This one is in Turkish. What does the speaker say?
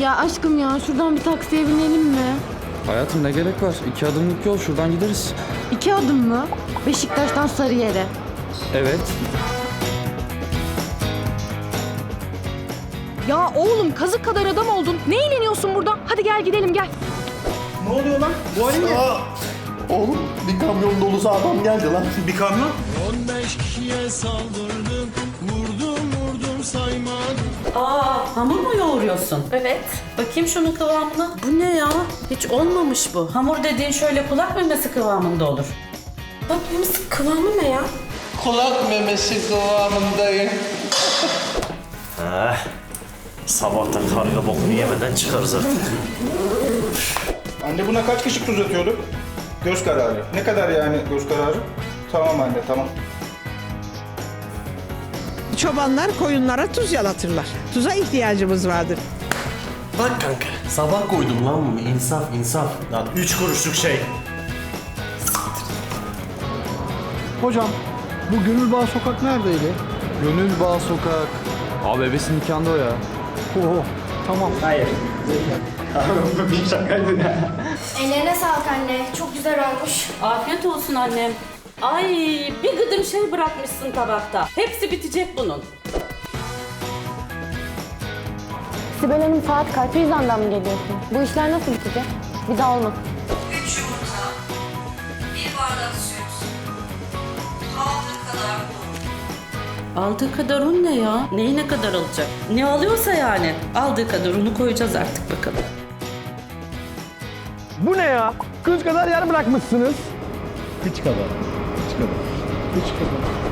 Ya aşkım ya şuradan bir taksiye binelim mi? Hayatım ne gerek var? İki adımlık yol şuradan gideriz. İki adım mı? Beşiktaş'tan Sarıyer'e. Evet. Ya oğlum kazık kadar adam oldun. Ne eğleniyorsun burada? Hadi gel gidelim gel. Ne oluyor lan? Bu halin ne? Oğlum bir kamyon dolusu adam geldi lan. Bir kamyon. 15 kişiye saldırdım Vurdum vurdum saymadım Aa, hamur mu yoğuruyorsun? Evet. Bakayım şunun kıvamına. Bu ne ya? Hiç olmamış bu. Hamur dediğin şöyle kulak memesi kıvamında olur. Bakayım kıvamı ne ya? Kulak memesi kıvamındayım. Sabahtan karga bokunu yemeden çıkarız artık. Anne buna kaç kaşık tuz atıyorduk? Göz kararı. Ne kadar yani göz kararı? Tamam anne tamam. Çobanlar koyunlara tuz yalatırlar. Tuza ihtiyacımız vardır. Bak kanka sabah koydum lan bunu insaf insaf. Lan üç kuruşluk şey. Hocam bu Gönülbağ Sokak neredeydi? Gönülbağ Sokak. Abi bebesin nikahında o ya. Oo, tamam. Ellerine sağlık anne. Çok güzel olmuş. Afiyet olsun annem. Ay bir gıdım şey bırakmışsın tabakta. Hepsi bitecek bunun. Sibel Hanım saat kaç? Yüzden mı geliyorsun? Bu işler nasıl bitecek? Bir daha olmasın. 3 yumurta, 1 bardak süt, haldır kadar un. Aldığı kadar un ne ya? Neyi ne kadar alacak? Ne alıyorsa yani. Aldığı kadar unu koyacağız artık bakalım. Bu ne ya? Kız kadar yer bırakmışsınız. Hiç kadar. Hiç kadar. Hiç kadar.